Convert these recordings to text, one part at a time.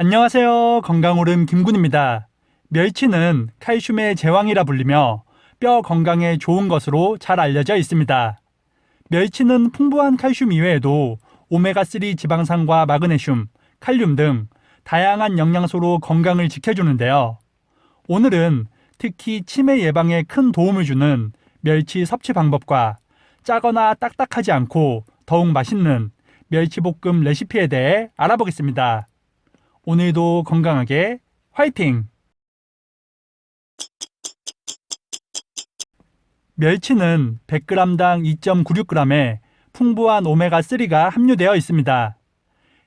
안녕하세요. 건강오름 김군입니다. 멸치는 칼슘의 제왕이라 불리며 뼈 건강에 좋은 것으로 잘 알려져 있습니다. 멸치는 풍부한 칼슘 이외에도 오메가3 지방산과 마그네슘, 칼륨 등 다양한 영양소로 건강을 지켜주는데요. 오늘은 특히 치매 예방에 큰 도움을 주는 멸치 섭취 방법과 짜거나 딱딱하지 않고 더욱 맛있는 멸치볶음 레시피에 대해 알아보겠습니다. 오늘도 건강하게 화이팅! 멸치는 100g당 2.96g의 풍부한 오메가3가 함유되어 있습니다.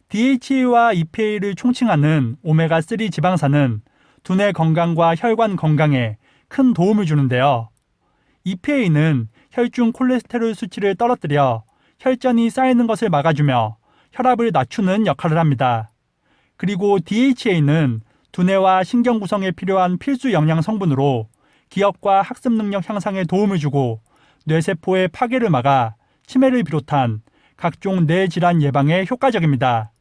DHA와 EPA를 총칭하는 오메가3 지방산은 두뇌 건강과 혈관 건강에 큰 도움을 주는데요. EPA는 혈중 콜레스테롤 수치를 떨어뜨려 혈전이 쌓이는 것을 막아주며 혈압을 낮추는 역할을 합니다. 그리고 DHA는 두뇌와 신경 구성에 필요한 필수 영양 성분으로 기억과 학습 능력 향상에 도움을 주고 뇌세포의 파괴를 막아 치매를 비롯한 각종 뇌 질환 예방에 효과적입니다.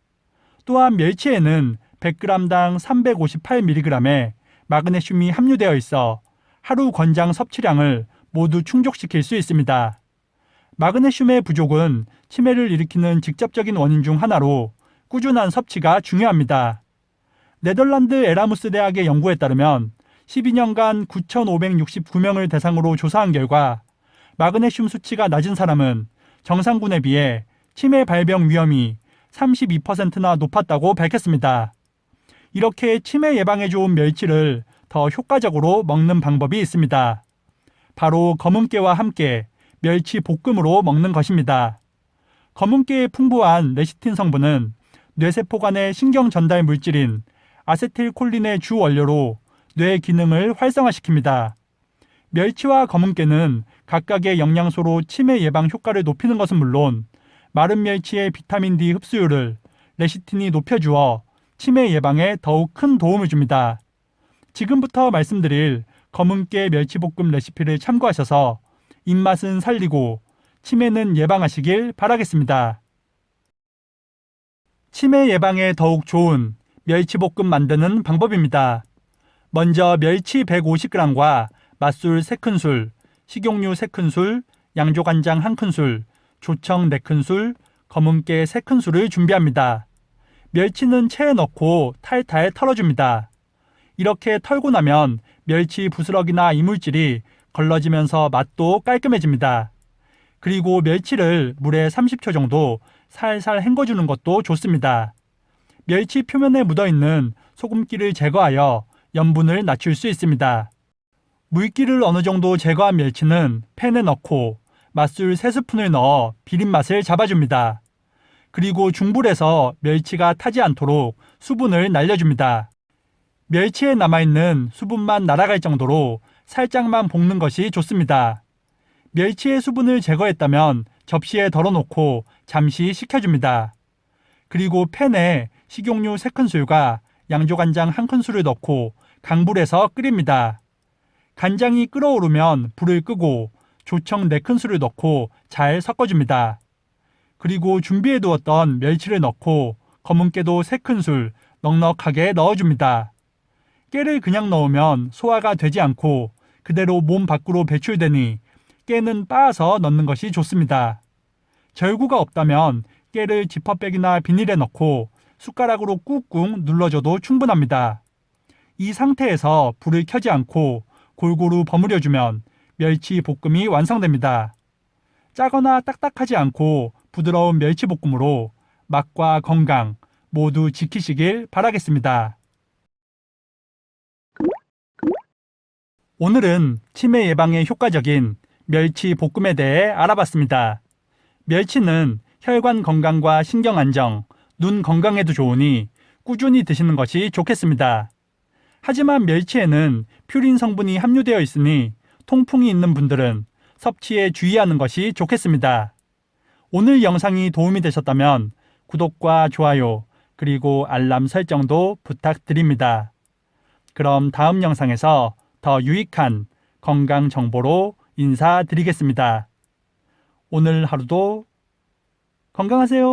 또한 멸치에는 100g당 358mg의 마그네슘이 함유되어 있어 하루 권장 섭취량을 모두 충족시킬 수 있습니다. 마그네슘의 부족은 치매를 일으키는 직접적인 원인 중 하나로 꾸준한 섭취가 중요합니다. 네덜란드 에라무스 대학의 연구에 따르면 12년간 9,569명을 대상으로 조사한 결과 마그네슘 수치가 낮은 사람은 정상군에 비해 치매 발병 위험이 32%나 높았다고 밝혔습니다. 이렇게 치매 예방에 좋은 멸치를 더 효과적으로 먹는 방법이 있습니다. 바로 검은깨와 함께 멸치 볶음으로 먹는 것입니다. 검은깨의 풍부한 레시틴 성분은 뇌세포 간의 신경 전달 물질인 아세틸콜린의 주 원료로 뇌 기능을 활성화시킵니다. 멸치와 검은깨는 각각의 영양소로 치매 예방 효과를 높이는 것은 물론 마른 멸치의 비타민 D 흡수율을 레시틴이 높여주어 치매 예방에 더욱 큰 도움을 줍니다. 지금부터 말씀드릴 검은깨 멸치볶음 레시피를 참고하셔서 입맛은 살리고 치매는 예방하시길 바라겠습니다. 치매 예방에 더욱 좋은 멸치볶음 만드는 방법입니다. 먼저 멸치 150g과 맛술 3큰술, 식용유 3큰술, 양조간장 1큰술, 조청 4큰술, 검은깨 3큰술을 준비합니다. 멸치는 체에 넣고 탈탈 털어줍니다. 이렇게 털고 나면 멸치 부스러기나 이물질이 걸러지면서 맛도 깔끔해집니다. 그리고 멸치를 물에 30초 정도 살살 헹궈주는 것도 좋습니다. 멸치 표면에 묻어있는 소금기를 제거하여 염분을 낮출 수 있습니다. 물기를 어느 정도 제거한 멸치는 팬에 넣고 맛술 3스푼을 넣어 비린맛을 잡아줍니다. 그리고 중불에서 멸치가 타지 않도록 수분을 날려줍니다. 멸치에 남아있는 수분만 날아갈 정도로 살짝만 볶는 것이 좋습니다. 멸치의 수분을 제거했다면 접시에 덜어놓고 잠시 식혀줍니다. 그리고 팬에 식용유 3큰술과 양조간장 1큰술을 넣고 강불에서 끓입니다. 간장이 끓어오르면 불을 끄고 조청 4큰술을 넣고 잘 섞어줍니다. 그리고 준비해 두었던 멸치를 넣고 검은깨도 3큰술 넉넉하게 넣어줍니다. 깨를 그냥 넣으면 소화가 되지 않고 그대로 몸 밖으로 배출되니 깨는 빻아서 넣는 것이 좋습니다. 절구가 없다면 깨를 지퍼백이나 비닐에 넣고 숟가락으로 꾹꾹 눌러줘도 충분합니다. 이 상태에서 불을 켜지 않고 골고루 버무려주면 멸치 볶음이 완성됩니다. 짜거나 딱딱하지 않고 부드러운 멸치 볶음으로 맛과 건강 모두 지키시길 바라겠습니다. 오늘은 치매 예방에 효과적인 멸치 볶음에 대해 알아봤습니다. 멸치는 혈관 건강과 신경 안정, 눈 건강에도 좋으니 꾸준히 드시는 것이 좋겠습니다. 하지만 멸치에는 퓨린 성분이 함유되어 있으니 통풍이 있는 분들은 섭취에 주의하는 것이 좋겠습니다. 오늘 영상이 도움이 되셨다면 구독과 좋아요, 그리고 알람 설정도 부탁드립니다. 그럼 다음 영상에서 더 유익한 건강 정보로 인사드리겠습니다. 오늘 하루도 건강하세요.